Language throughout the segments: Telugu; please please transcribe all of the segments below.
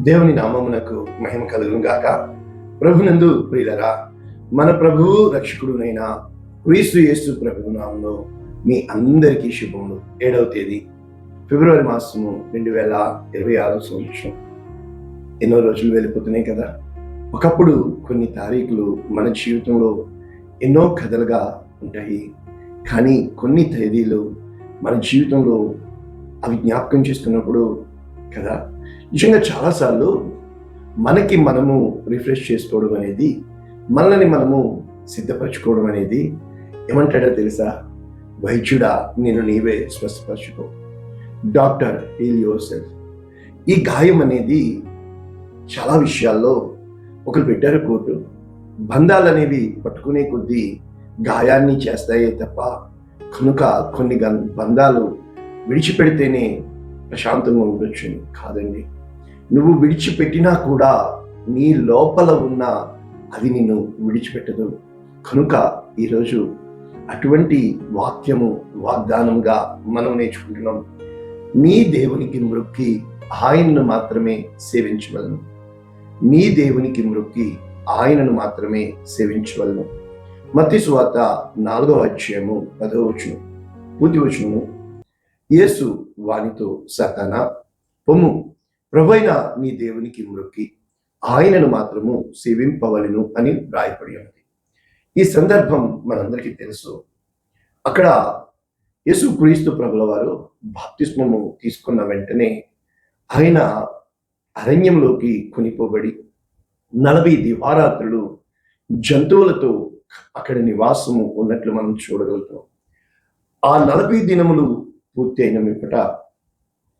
దేవుని నామమునకు మహిమ కలుగును గాక ప్రభునందు ప్రియులరా మన ప్రభువు రక్షకుడునైన క్రీస్తు యేసు ప్రభు నామంలో మీ అందరికీ శుభములు. ఏడవ తేదీ ఫిబ్రవరి మాసము రెండు వేల ఇరవై ఆరో సంవత్సరం. ఎన్నో రోజులు వెళ్ళిపోతున్నాయి కదా. ఒకప్పుడు కొన్ని తారీఖులు మన జీవితంలో ఎన్నో కథలుగా ఉంటాయి. కానీ కొన్ని తేదీలు మన జీవితంలో అవి జ్ఞాపకం చేసుకున్నప్పుడు కదా నిజంగా చాలాసార్లు మనకి మనము రిఫ్రెష్ చేసుకోవడం అనేది మనల్ని మనము సిద్ధపరచుకోవడం అనేది ఏమంటాడో తెలుసా? వైద్యుడా నేను నీవే స్వస్థపరచుకో. డాక్టర్ హీల్ యువర్ సెల్ఫ్ ఈ గాయం అనేది చాలా విషయాల్లో ఒకరు పెట్టారు కోర్టు. బంధాలు అనేవి పట్టుకునే కొద్దీ గాయాన్ని చేస్తాయే తప్ప కనుక కొన్ని గం- బంధాలు విడిచిపెడితేనే ప్రశాంతంగా ఉండొచ్చు కాదండి. నువ్వు విడిచిపెట్టినా కూడా నీ లోపల ఉన్న అది నిన్ను విడిచిపెట్టదు. కనుక ఈరోజు అటువంటి వాక్యము వాగ్దానంగా మనం నేర్చుకుంటున్నాం. నీ దేవునికి మృక్కి ఆయనను మాత్రమే సేవించవలను. నీ దేవునికి మృక్కి ఆయనను మాత్రమే సేవించవలను. మత్తి సువార్త నాలుగవ అధ్యాయము పదవ వచనం. పూర్తి వచనము. యేసు వానితో సతానా పొమ్ము ప్రభైన నీ దేవునికి మృక్కి ఆయనను మాత్రము సేవింపవలను అని రాయపడి ఉంది. ఈ సందర్భం మనందరికీ తెలుసు. అక్కడ యేసు క్రీస్తు ప్రభుల వారు బాప్తిస్మము తీసుకున్న వెంటనే ఆయన అరణ్యంలోకి కొనిపోబడి నలభై దివారాత్రులు జంతువులతో అక్కడ నివాసము ఉన్నట్లు మనం చూడగలుగుతాం. ఆ నలభై దినములు పూర్తి అయిన మీపట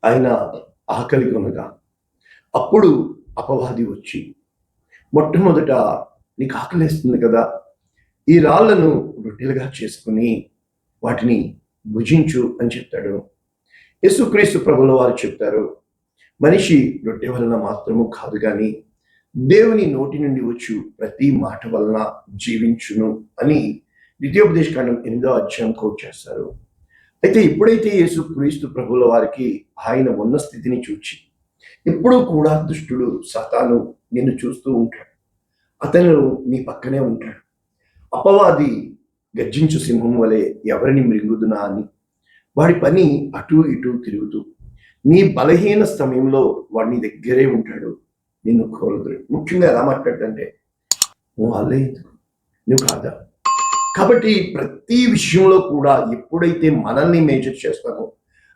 ఆయన ఆకలి కొనగా అప్పుడు అపవాది వచ్చి మొట్టమొదట నీకు ఆకలేస్తుంది కదా ఈ రాళ్ళను రొట్టెలుగా చేసుకుని వాటిని భుజించు అని చెప్తాడు. యేసుక్రీస్తు ప్రభుల వారు చెప్తారు మనిషి రొట్టె వలన మాత్రము కాదు కానీ దేవుని నోటి నుండి వచ్చు ప్రతి మాట వలన జీవించును అని ద్వితీయోపదేశకాండం ఎనిమిదో అధ్యాయం కోట్ చేస్తారు. అయితే ఎప్పుడైతే యేసు క్రీస్తు ప్రభుల వారికి ఆయన ఉన్న స్థితిని చూచి ఎప్పుడూ కూడా దుష్టుడు సతాను నిన్ను చూస్తూ ఉంటాడు. అతను నీ పక్కనే ఉంటాడు. అపవాది గర్జించు సింహం వలె ఎవరిని మృంగుదునా అని. వాడి పని అటు ఇటు తిరుగుతూ నీ బలహీన సమయంలో వాడిని దగ్గరే ఉంటాడు. నిన్ను కోరదు ముఖ్యంగా ఎలా మాట్లాడంటే నువ్వు అల్లే ఎందుకు? నువ్వు కాదా? కాబట్టి ప్రతి విషయంలో కూడా ఎప్పుడైతే మనల్ని మేజర్ చేస్తామో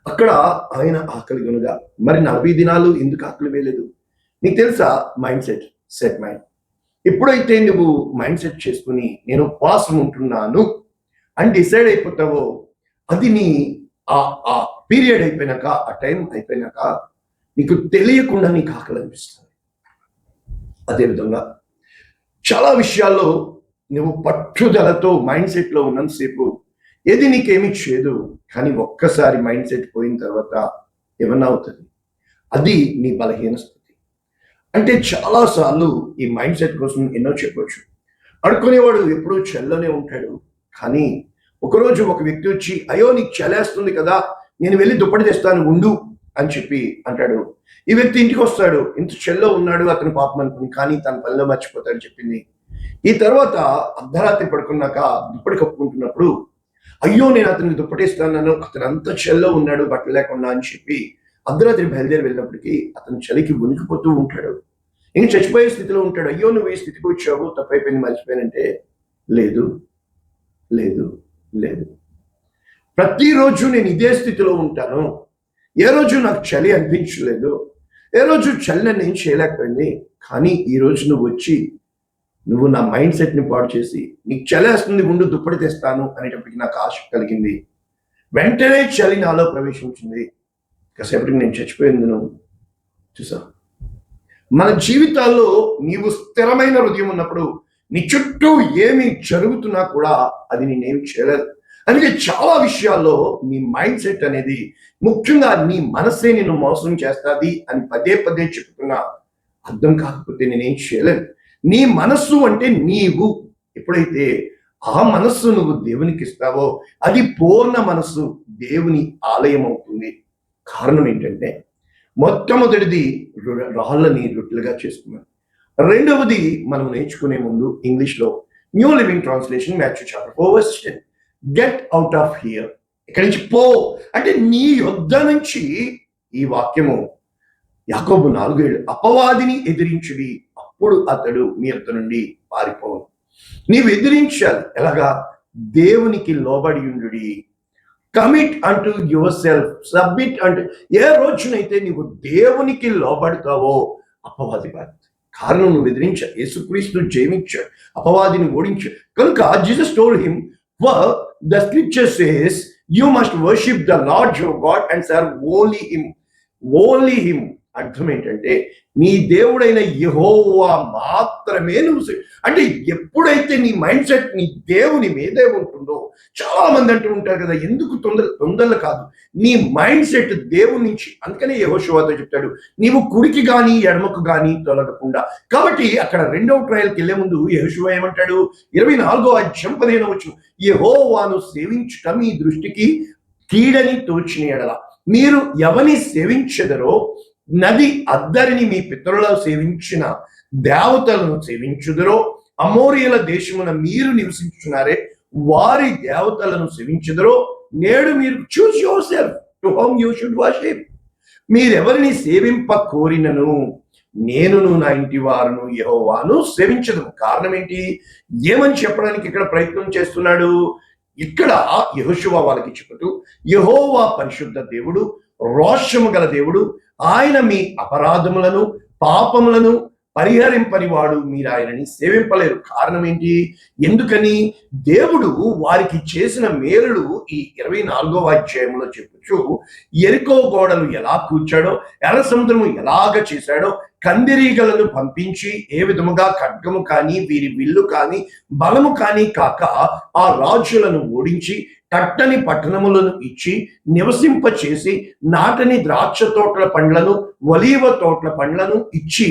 అక్కడ ఆయన ఆకలి కనుక మరి నలభై దినాలు ఎందుకు ఆకలి వేయలేదు? నీకు తెలుసా మైండ్ సెట్? Set mind. ఎప్పుడైతే నువ్వు మైండ్ సెట్ చేసుకుని నేను ఉపవాసం ఉంటున్నాను అని డిసైడ్ అయిపోతావో అది నీ ఆ ఆ పీరియడ్ అయిపోయినాక ఆ టైం అయిపోయినాక నీకు తెలియకుండా నీకు ఆకలి అనిపిస్తుంది. అదేవిధంగా చాలా విషయాల్లో నువ్వు పట్టుదలతో మైండ్ సెట్లో ఉన్నంతసేపు ఏది నీకేమీ చేయదు కానీ ఒక్కసారి మైండ్ సెట్ పోయిన తర్వాత ఏమన్నా అవుతుంది? అది నీ బలహీన స్థితి. అంటే చాలాసార్లు ఈ మైండ్ సెట్ కోసం ఎన్నో చెప్పొచ్చు. అడుకునేవాడు ఎప్పుడూ చెల్లనే ఉంటాడు కానీ ఒకరోజు ఒక వ్యక్తి వచ్చి అయ్యో నీకు చలేస్తుంది కదా నేను వెళ్ళి దుప్పటి తెస్తాను ఉండు అని చెప్పి అంటాడు. ఈ వ్యక్తి ఇంటికి వస్తాడు ఇంత చెల్లో ఉన్నాడు అతను పాపం అనుకుని కానీ తన పనిలో మర్చిపోతాడు చెప్పింది. ఈ తర్వాత అర్ధరాత్రి పడుకున్నాక దుప్పటి కప్పుకుంటున్నప్పుడు అయ్యో నేను అతనికి దుప్పటేస్తాను అతను అంత చెల్లో ఉన్నాడు బట్టలు లేకుండా అని చెప్పి అర్ధరాత్రి బయలుదేరి వెళ్ళినప్పటికీ అతను చలికి ఉనికిపోతూ ఉంటాడు. ఇంక చచ్చిపోయే స్థితిలో ఉంటాడు. అయ్యో నువ్వు ఈ స్థితికి వచ్చావు తప్పైపోయింది మర్చిపోయానంటే? లేదు లేదు లేదు. ప్రతిరోజు నేను ఇదే స్థితిలో ఉంటాను. ఏ రోజు నాకు చలి అనిపించలేదు ఏ రోజు చలి నన్ను ఏం చేయలేకపోయింది కానీ ఈ రోజు నువ్వు వచ్చి నువ్వు నా మైండ్ సెట్ని పాడు చేసి నీకు చలేస్తుంది ఉండు దుప్పటి తెస్తాను అనేటప్పటికి నాకు ఆశ కలిగింది. వెంటనే చలి నాలో ప్రవేశించింది. కాసేపటికి నేను చచ్చిపోయింది నువ్వు. చూసా మన జీవితాల్లో నీవు స్థిరమైన హృదయం ఉన్నప్పుడు నీ చుట్టూ ఏమి జరుగుతున్నా కూడా అది నేనేమి చేయలేదు. అందుకే చాలా విషయాల్లో నీ మైండ్ సెట్ అనేది ముఖ్యంగా నీ మనసే నిన్ను మోసం చేస్తుంది అని పదే పదే చెప్తున్నా. అర్థం కాకపోతే నేనేం చేయలేను. నీ మనస్సు అంటే నీవు. ఎప్పుడైతే ఆ మనస్సు నువ్వు దేవునికి ఇస్తావో అది పూర్ణ మనస్సు దేవుని ఆలయం అవుతుంది కారణం ఏంటంటే మొట్టమొదటిది రాళ్ళని రొట్టెలుగా చేసుకున్నాను రెండవది మనం నేర్చుకునే ముందు ఇంగ్లీష్లో New Living Translation Matthew chapter four get out of here ఇక్కడి నుంచి? పో. అంటే నీ యొద్ద నుంచి ఈ వాక్యము. యాకోబు నాలుగేళ్ళు అపవాదిని ఎదిరించుడి. అప్పుడు అతడు మీ యొద్ద నుండి పారిపోవు నీవు ఎదిరించాలి. ఎలాగా? దేవునికి లోబడి ఉండు కమిట్ అంటూ యువర్ సెల్ఫ్ సబ్మిట్ అంటూ ఏ రోజునైతే నీవు దేవునికి లోబడతావో అపవాది బాధ్యత. కారణం నువ్వు ఎదిరించా యేసుక్రీస్తు జయమించాడు అపవాదిని ఓడించాడు. కనుక Jesus told him the scripture says you must worship the Lord your God and serve only him only him అర్థం ఏంటంటే నీ దేవుడైన యహోవా మాత్రమే నువ్వు అంటే ఎప్పుడైతే నీ మైండ్ సెట్ నీ దేవుని మీదే ఉంటుందో చాలా మంది అంటూ ఉంటారు కదా ఎందుకు తొందర తొందరలు కాదు. నీ మైండ్ సెట్ దేవుని నుంచి అందుకనే యహోశివాతో చెప్తాడు నీవు కుడికి కానీ ఎడమకు కానీ తొలగకుండా. కాబట్టి అక్కడ రెండవ ట్రయల్కి వెళ్ళే ముందు యహోశివ ఏమంటాడు? ఇరవై నాలుగో అధ్యం పదిహేను వచ్చు యహోవాను సేవించటం మీ దృష్టికి కీడని తోచిన ఎడల. మీరు ఎవని సేవించదరో నది అద్దరిని మీ పితరుల సేవించిన దేవతలను సేవించుదరో అమోరియల దేశమున మీరు నివసించున్నారే వారి దేవతలను సేవించుదరో నేడు మీరు choose your self to home you should worship మీరెవరిని సేవింప కోరినను నేనును నా ఇంటి వారును యహోవాను సేవించదు కారణం ఏంటి ఏమని చెప్పడానికి ఇక్కడ ప్రయత్నం చేస్తున్నాడు? ఇక్కడ యెహోషువ వాళ్ళకి చెబుతూ యహోవా పరిశుద్ధ దేవుడు రోషము గల దేవుడు ఆయన మీ అపరాధములను పాపములను పరిహరింపని వాడు మీరు ఆయనని సేవింపలేరు. కారణం ఏంటి ఎందుకని? దేవుడు వారికి చేసిన మేలులు ఈ ఇరవై నాలుగవ అధ్యాయంలో చెప్పచ్చు ఎరుకో గోడలు ఎలా కూర్చాడో ఎర్ర సముద్రము ఎలాగ చేశాడో కందిరీగలను పంపించి ఏ విధముగా ఖడ్గము కానీ వీరి విల్లు కానీ బలము కానీ కాక ఆ రాజులను ఓడించి కట్టని పట్టణములను ఇచ్చి నివసింప చేసి నాటని ద్రాక్ష తోటల పండ్లను ఒలీవ తోటల పండ్లను ఇచ్చి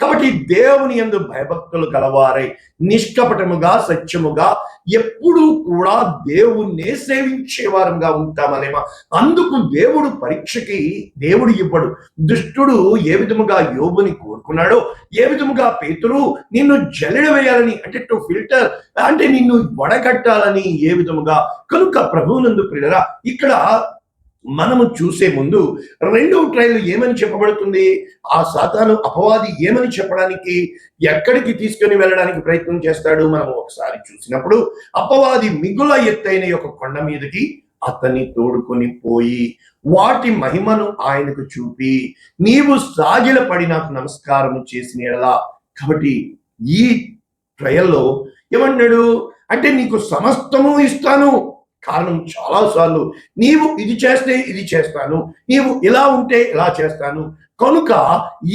కాబట్టి దేవుని యందు భయభక్తులు గలవారై నిష్కపటముగా సత్యముగా ఎప్పుడూ కూడా దేవుణ్ణే సేవించే వారంగా ఉంటామనేమా అందుకు దేవుడు పరీక్షకి దేవుడు ఇవ్వడు. దుష్టుడు ఏ విధముగా యోగుని కోరుకున్నాడో ఏ విధముగా పేతురు నిన్ను జల్లెడ వేయాలని అంటే టు ఫిల్టర్ అంటే నిన్ను వడగట్టాలని ఏ విధముగా కనుక ప్రభువునందు ప్రియులరా ఇక్కడ మనము చూసే ముందు రెండవ ట్రయల్ ఏమని చెప్పబడుతుంది? ఆ సాతాను అపవాది ఏమని చెప్పడానికి ఎక్కడికి తీసుకొని వెళ్ళడానికి ప్రయత్నం చేస్తాడు? మనం ఒకసారి చూసినప్పుడు అపవాది మిగుల ఎత్తైన యొక్క కొండ మీదకి అతన్ని తోడుకొని పోయి వాటి మహిమను ఆయనకు చూపి నీవు సాగిలపడి నాకు నమస్కారం చేసిన ఎడలా. కాబట్టి ఈ ట్రయల్లో ఏమన్నాడు? అంటే నీకు సమస్తము ఇస్తాను. కారణం చాలాసార్లు నీవు ఇది చేస్తే ఇది చేస్తాను నీవు ఇలా ఉంటే ఇలా చేస్తాను. కనుక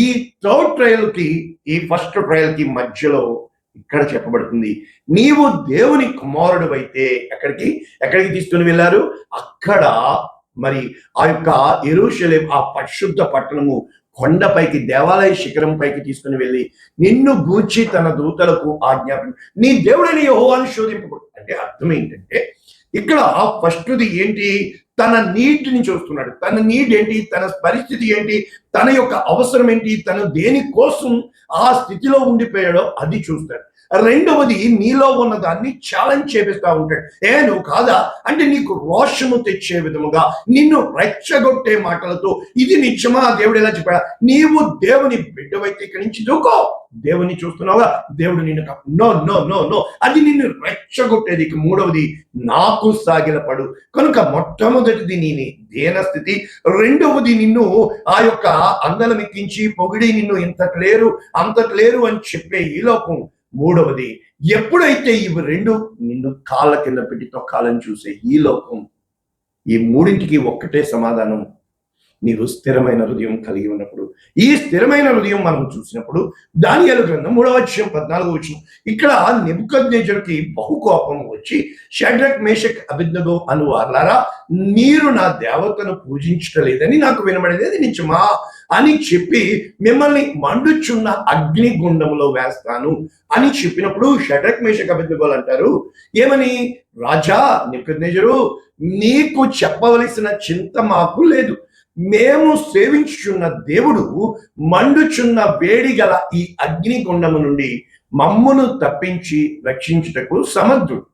ఈ థర్డ్ ట్రయల్కి ఈ ఫస్ట్ ట్రయల్కి మధ్యలో ఇక్కడ చెప్పబడుతుంది నీవు దేవుని కుమారుడు అయితే ఎక్కడికి? ఎక్కడికి తీసుకుని వెళ్ళారు? అక్కడ మరి ఆ యొక్క ఎరుషలేం ఆ పరిశుద్ధ పట్టణము కొండపైకి దేవాలయ శిఖరం పైకి తీసుకుని వెళ్ళి నిన్ను గూర్చి తన దూతలకు ఆజ్ఞాపన నీ దేవుడని యెహోవాను శోధింపకూడదు అంటే అర్థం ఏంటంటే ఇక్కడ ఫస్ట్ది ఏంటి? తన నీటిని చూస్తున్నాడు. తన నీడ్ ఏంటి? తన పరిస్థితి ఏంటి? తన యొక్క అవసరం ఏంటి? తను దేని కోసం ఆ స్థితిలో ఉండిపోయాడో అది చూస్తాడు. రెండవది నీలో ఉన్న దాన్ని ఛాలెంజ్ చేపిస్తా ఉంటాడు. ఏ నువ్వు కాదా? అంటే నీకు రోషము తెచ్చే విధముగా నిన్ను రెచ్చగొట్టే మాటలతో. ఇది నిజమా? దేవుడు ఎలా చెప్పాడా? నీవు దేవుని బిడ్డవైతే ఇక్కడి నుంచి దూకో. దేవుని చూస్తున్నావుగా? దేవుడు నిన్ను నో నో నో నో. అది నిన్ను రెచ్చగొట్టేది. ఇక మూడవది నాకు సాగిలపడు. కనుక మొట్టమొదటిది నీ దేన స్థితి రెండవది నిన్ను ఆ యొక్క అందలమెక్కించి పొగిడి నిన్ను ఇంతటి లేరు అంతటి లేరు అని చెప్పే ఈ లోకం మూడవది ఎప్పుడైతే ఇవి రెండు నిన్ను కాళ్ళ కింద పెట్టి తొక్కాలని చూసే ఈ లోకం ఈ మూడింటికి ఒక్కటే సమాధానం నీవు స్థిరమైన హృదయం కలిగి ఉన్నప్పుడు ఈ స్థిరమైన హృదయం మనం చూసినప్పుడు దానియాల గ్రంథం మూడవ అధ్యాయం పద్నాలుగు వచ్చిన ఇక్కడ నెబుకద్నేజర్కి బహు కోపం వచ్చి షడ్రక్ మేషక్ అభిజ్ఞగో అను వార్లారా మీరు నా దేవతను పూజించటలేదని నాకు వినబడేది నిజమా? అని చెప్పి మిమ్మల్ని మండుచున్న అగ్ని గుండంలో వేస్తాను అని చెప్పినప్పుడు షడ్రక్ మేషక్ అభిజ్ఞగోలు అంటారు ఏమని? రాజా నెబుకద్నేజరు నీకు చెప్పవలసిన చింత మాకు లేదు. మేము సేవించుచున్న దేవుడు మండుచున్న వేడి గల ఈ అగ్నిగుండము నుండి మమ్మును తప్పించి రక్షించుటకు సమర్థుడు.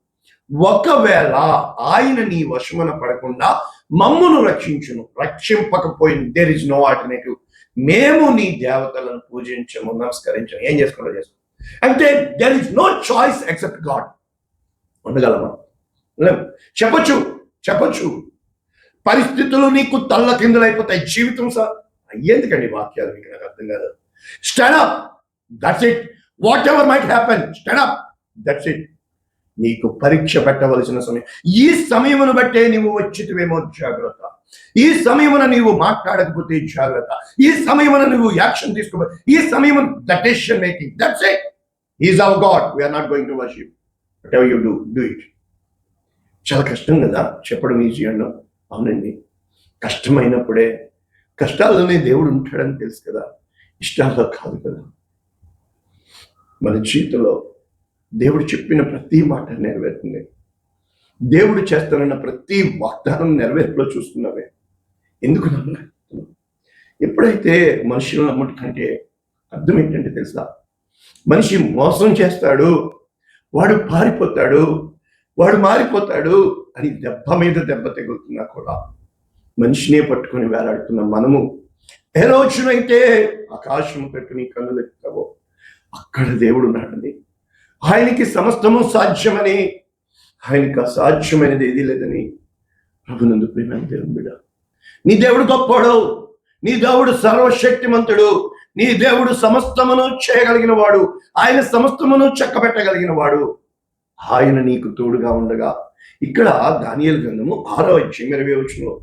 ఒకవేళ ఆయన నీ వశమున పడకుండా మమ్మును రక్షించును. రక్షింపకపోయిన దేర్ ఇస్ నో ఆల్టర్నేటివ్ మేము నీ దేవతలను పూజించము. నమస్కరించము. ఏం చేసుకుంటా చేస్తాం అంటే there is no choice except God ఉండగలమా? చెప్పచ్చు చెప్పొచ్చు. చెప్పొచ్చు. పరిస్థితులు నీకు తల్ల కిందలైపోతాయి జీవితం సార్ ఎందుకండి వాక్యాలు మీకు నాకు అర్థం కాదు. Stand up that's it whatever might happen stand up that's it నీకు పరీక్ష పెట్టవలసిన సమయం. ఈ సమయమును బట్టే నీవు వచ్చితివేమో జాగ్రత్త. ఈ సమయమున నీవు మాట్లాడకపోతే జాగ్రత్త. ఈ సమయమున నువ్వు యాక్షన్ తీసుకో ఈ సమయం దటేషన్ making that's it is our God we are not going to worship whatever you do do it చాలా కష్టం కదా. చెప్పడం ఈజీ అన్నాం. అవునండి. కష్టమైనప్పుడే కష్టాల్లోనే దేవుడు ఉంటాడని తెలుసు కదా. ఇష్టాల్లో కాదు కదా. మన జీవితంలో దేవుడు చెప్పిన ప్రతి మాట నెరవేరుతుంది. దేవుడు చేస్తానన్న ప్రతి వాగ్దానం నెరవేర్పులో చూస్తున్నావే. ఎందుకు నమ్మలేదు ఎప్పుడైతే మనుషులు నమ్మటం కంటే అర్థం ఏంటంటే తెలుసా? మనిషి మోసం చేస్తాడు వాడు పారిపోతాడు వాడు మారిపోతాడు అని దెబ్బ మీద దెబ్బ తగులుతున్నా కూడా మనిషినే పట్టుకొని వేలాడుతున్న మనము. ఏ రోజునైతే ఆకాశం పెట్టుకుని కన్నులు ఎత్తావో అక్కడ దేవుడు ఉన్నాడని ఆయనకి సమస్తము సాధ్యమని ఆయనకి అసాధ్యమైనది ఏది లేదని ప్రభునందు ప్రేమ దేవుని నీ దేవుడు గొప్పవాడు నీ దేవుడు సర్వశక్తిమంతుడు నీ దేవుడు సమస్తమును చేయగలిగిన వాడు ఆయన సమస్తమును చక్కబెట్టగలిగిన వాడు ఆయన నీకు తోడుగా ఉండగా ఇక్కడ దానియలు గ్రంథము ఆరో అధ్యాయం ఇరవై వచనంలో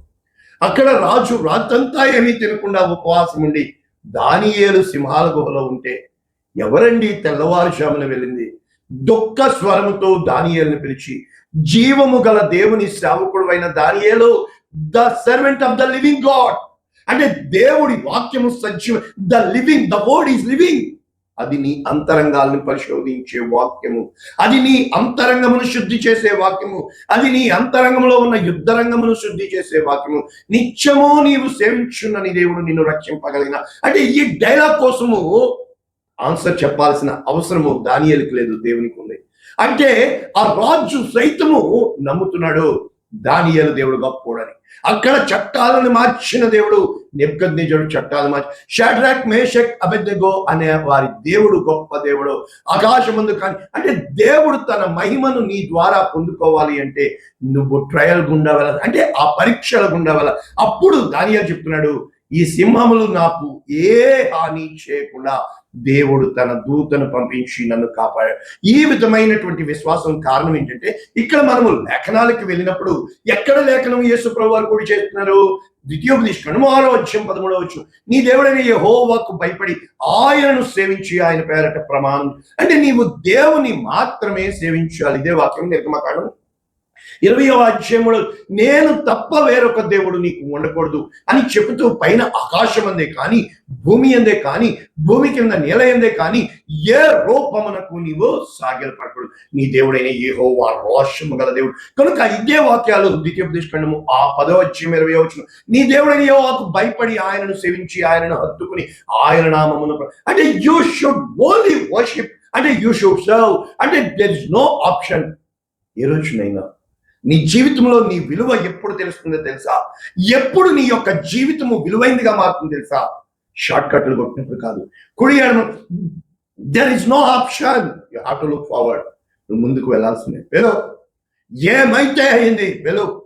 అక్కడ రాజు రాత్రంతా ఏమీ తినకుండా ఉపవాసం ఉండి దానియేలు సింహాల గుహలో ఉంటే ఎవరండి తెల్లవారుజామున వెళ్ళింది? దుఃఖ స్వరముతో దానియేలుని పిలిచి జీవము గల దేవుని సేవకుడు అయిన దానియేలు the servant of the living God. అంటే దేవుడి వాక్యము సజీవ the living the word is living. అది నీ అంతరంగాలను పరిశోధించే వాక్యము. అది నీ అంతరంగమును శుద్ధి చేసే వాక్యము. అది నీ అంతరంగంలో ఉన్న యుద్ధ రంగమును శుద్ధి చేసే వాక్యము. నిత్యము నీవు సేవించున్న నీ దేవుడు నిన్ను రక్షింపగలిగిన. అంటే ఈ డైలాగ్ కోసము ఆన్సర్ చెప్పాల్సిన అవసరము దానియలకు లేదు దేవునికి ఉంది. అంటే ఆ రాజు సైతము నమ్ముతున్నాడు దానియలు దేవుడు గొప్పోడని. అక్కడ చట్టాలను మార్చిన దేవుడు నెప్పుకొద్నిజుడు చట్టాలు మార్చి షాడ్రాక్ మేషక్ అబెద్దగో అనే వారి దేవుడు గొప్ప దేవుడు. ఆకాశమందు కానీ అంటే దేవుడు తన మహిమను నీ ద్వారా పొందుకోవాలి అంటే నువ్వు ట్రయల్ గుండా వెళ్ళాలి అంటే ఆ పరీక్షల గుండా వెళ్ళాలి అప్పుడు దానియలు చెప్తున్నాడు ఈ సింహములు నాకు ఏ హాని చేయకుండా దేవుడు తన దూతను పంపించి నన్ను కాపాడాడు ఈ విధమైనటువంటి విశ్వాసం కారణం ఏంటంటే ఇక్కడ మనము లేఖనాలకు వెళ్ళినప్పుడు ఎక్కడ లేఖనం యేసు ప్రభు వారు కూడా చేస్తున్నారు? ద్వితీయోపదేశం ఆరో వచ్చం పదమూడవ వచ్చు నీ దేవుడైన యెహోవాకు భయపడి ఆయనను సేవించి ఆయన పేరట ప్రమాణం. అంటే నీవు దేవుని మాత్రమే సేవించాలి. ఇదే వాక్యం నిర్గమకాండం ఇరవై అధ్యాయములో నేను తప్ప వేరొక దేవుడు నీకు ఉండకూడదు అని చెబుతూ పైన ఆకాశం అందే కానీ భూమి అందే కానీ భూమి కింద నేల ఎందే కానీ ఏ రూపమునకు నీవు సాగిలపడకూడదు. నీ దేవుడైన ఏహో ఆ రోషము గల దేవుడు. కనుక ఇదే వాక్యాలు ద్వితీయోపదేశము ఆ పదో అధ్యాయం ఇరవై వచ్చిన నీ దేవుడైన యెహోవాకు భయపడి ఆయనను సేవించి ఆయనను హత్తుకుని ఆయన నామమును అంటే యూ షుడ్ ఓన్లీ వర్షిప్ అంటే యూ షుడ్ సర్వ్ అంటే దెర్ ఇస్ నో ఆప్షన్ ఈ రోజునైనా నీ జీవితంలో నీ విలువ ఎప్పుడు తెలుస్తుందో తెలుసా? ఎప్పుడు నీ యొక్క జీవితము విలువైందిగా మారుతుంది తెలుసా? షార్ట్ కట్లు కొట్టినప్పుడు కాదు. కుడి there is no option you have to look forward నువ్వు ముందుకు వెళ్ళాల్సిందే. వెలో ఏమైతే అయింది వెలు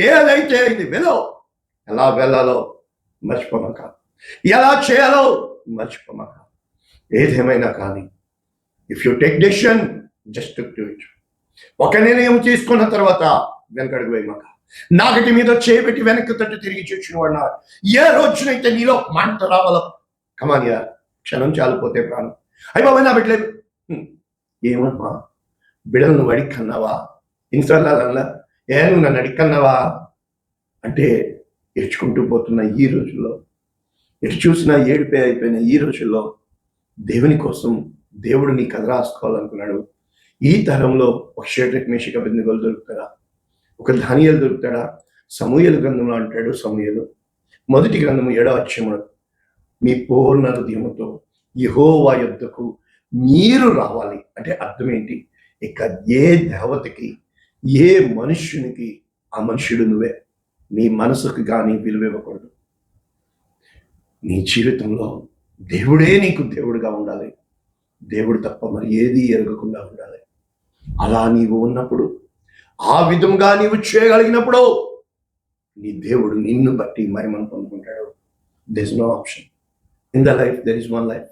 ఏదైతే అయింది వెలో ఎలా వెళ్ళాలో మర్చిపోమాక. ఎలా చేయాలో మర్చిపోమాక. ఏదేమైనా కానీ if you take decision just do it ఒక నిర్ణయం తీసుకున్న తర్వాత వెనకడుగు వేయమాక. నాకటి మీద చేపెట్టి వెనక్కి తట్టు తిరిగి చూసిన వాడు ఏ రోజునైతే నీలో మంట రావాలో కమానియా క్షణం చాలిపోతే ప్రాణం. అయిపోయి నా బిడ్డలేదు ఏమమ్మా? బిడ్డలు నువ్వు అడిగి కన్నావా ఇన్సార్లు ఏ నువ్వు నన్ను అడిగి కన్నావా అంటే ఏడ్చుకుంటూ పోతున్న ఈ రోజుల్లో ఎటు చూసినా ఏడిపే అయిపోయిన ఈ రోజుల్లో దేవుని కోసం దేవుడు నీ కథ రాసుకోవాలనుకున్నాడు. ఈ తరంలో ఒక షేట్రిక్ మేషిక బిందుగోలు దొరుకుతాడా? ఒక ధాన్యాలు దొరుకుతాడా? సమూహలు గ్రంథంలో అంటాడు సమూహలు. మొదటి గ్రంథము ఏడవ అధ్యాయమున మీ పూర్ణ హృదయముతో యహోవా యుద్ధకు మీరు రావాలి. అంటే అర్థం ఏంటి? ఇక ఏ దేవతకి ఏ మనుష్యునికి ఆ మనుష్యుడు నువ్వే. నీ మనసుకు కానీ విలువ ఇవ్వకూడదు. నీ జీవితంలో దేవుడే నీకు దేవుడిగా ఉండాలి. దేవుడు తప్ప మరి ఏది ఎరగకుండా ఉండాలి. అలా నీవు ఉన్నప్పుడు ఆ విధంగా నీవు చేయగలిగినప్పుడు నీ దేవుడు నిన్ను బట్టి మహిమను పొందుకుంటాడు. There is no option in the life there is one life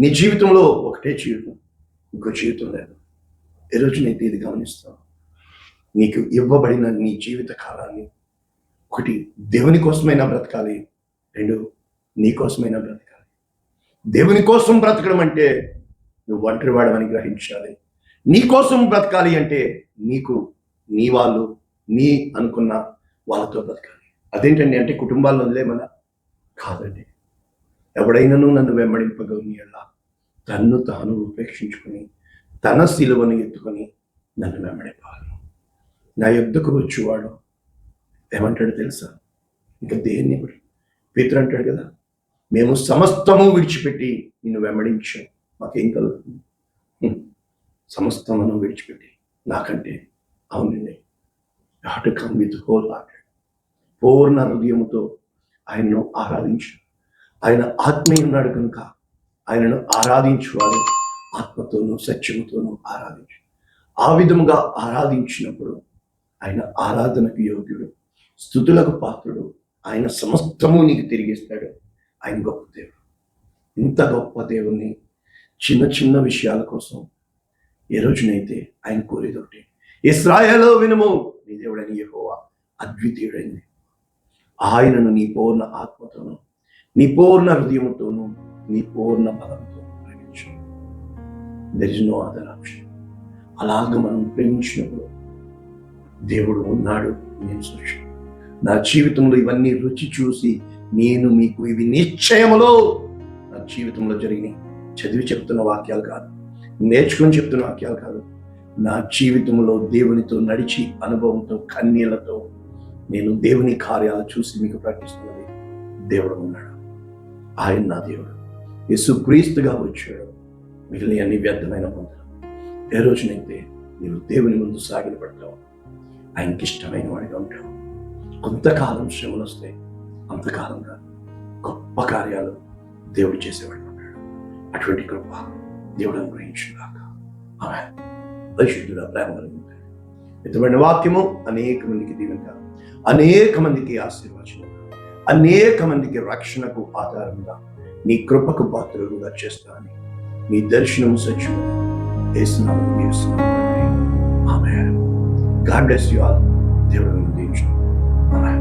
నీ జీవితంలో ఒకటే జీవితం ఇంకో జీవితం లేదు. ఈరోజు నేను ఇది గమనిస్తాను. నీకు ఇవ్వబడిన నీ జీవిత కాలాన్ని ఒకటి దేవుని కోసమైనా బ్రతకాలి రెండు నీ కోసమైనా బ్రతకాలి. దేవుని కోసం బ్రతకడం అంటే నువ్వు ఒంటరి వాడమని గ్రహించాలి. నీ కోసం బ్రతకాలి అంటే నీకు నీ వాళ్ళు నీ అనుకున్న వాళ్ళతో బ్రతకాలి. అదేంటండి అంటే కుటుంబాలను వదిలేమన్నా కాదండి. ఎవడైనాను నన్ను వెంబడింపగలని ఎలా తన్ను తాను ఉపేక్షించుకొని తన శిలువను ఎత్తుకొని నన్ను వెంబడింపాలి నా యుద్ధకు వచ్చేవాడు ఏమంటాడు తెలుసా? ఇంకా దేన్ని పేతురు అంటాడు కదా. మేము సమస్తము విడిచిపెట్టి నిన్ను వెంబడించాం. మాకేం కలుగుతుంది? సమస్తమును విడిచిపెట్టి నాకంటే అవునండి. Had to come with whole heart పూర్ణ హృదయముతో ఆయనను ఆరాధించు. ఆయన ఆత్మీయ ఉన్నాడు కనుక ఆయనను ఆరాధించువాడు ఆత్మతోనూ సత్యముతోనూ ఆరాధించు. ఆ విధముగా ఆరాధించినప్పుడు ఆయన ఆరాధనకు యోగ్యుడు స్థుతులకు పాత్రుడు ఆయన సమస్తము నీకు తిరిగిస్తాడు. ఆయన గొప్ప దేవుడు. ఇంత గొప్ప దేవుణ్ణి చిన్న చిన్న విషయాల కోసం ఏ రోజునైతే ఆయన కోరేది ఒకటి ఇస్రాయలో వినుము నీ దేవుడని యహోవా అద్వితీయుడైంది. ఆయనను నీ పూర్ణ ఆత్మతోను నీ పూర్ణ హృదయంతోను నీ పూర్ణ బలంతో ప్రేమించు. There is no other option అలాగ మనం ప్రేమించినప్పుడు దేవుడు ఉన్నాడు నేను సురక్షణ నా జీవితంలో ఇవన్నీ రుచి చూసి నేను మీకు ఇవి నిశ్చయములో నా జీవితంలో జరిగినాయి చదివి చెప్తున్న వాక్యాలు కాదు. నేర్చుకొని చెప్తున్న వాక్యాలు కాదు. నా జీవితంలో దేవునితో నడిచి అనుభవంతో కన్నీళ్ళతో నేను దేవుని కార్యాలు చూసి మీకు ప్రకటిస్తున్నది. దేవుడు ఉన్నాడు. ఆయన నా దేవుడు. యేసుక్రీస్తుగా వచ్చాడు. మిగిలిన అన్ని వ్యర్థమైన పొందలు ఏ రోజునైతే నీవు దేవుని ముందు సాగిన పడతావు ఆయనకి ఇష్టమైన వాడిగా ఉంటావు. కొంతకాలం శ్రమలు వస్తాయి. అంతకాలంగా గొప్ప కార్యాలు దేవుడు చేసేవాడు. ఉంటాడు అటువంటి కృప దేవుడు అనుగ్రహించుగాక ఆమె పరిశుద్ధుడ ప్రేమ కలిగింది ఇతమైన వాక్యము అనేక మందికి దీవెనగా అనేక మందికి ఆశీర్వచనం అనేక మందికి రక్షణకు ఆధారంగా నీ కృపకు పాత్రలుగా చేస్తానని నీ దర్శనము సత్యము వేస్తున్నాము ఆమె గాడ్ బ్లెస్ యు ఆల్. దేవుడు ఆమె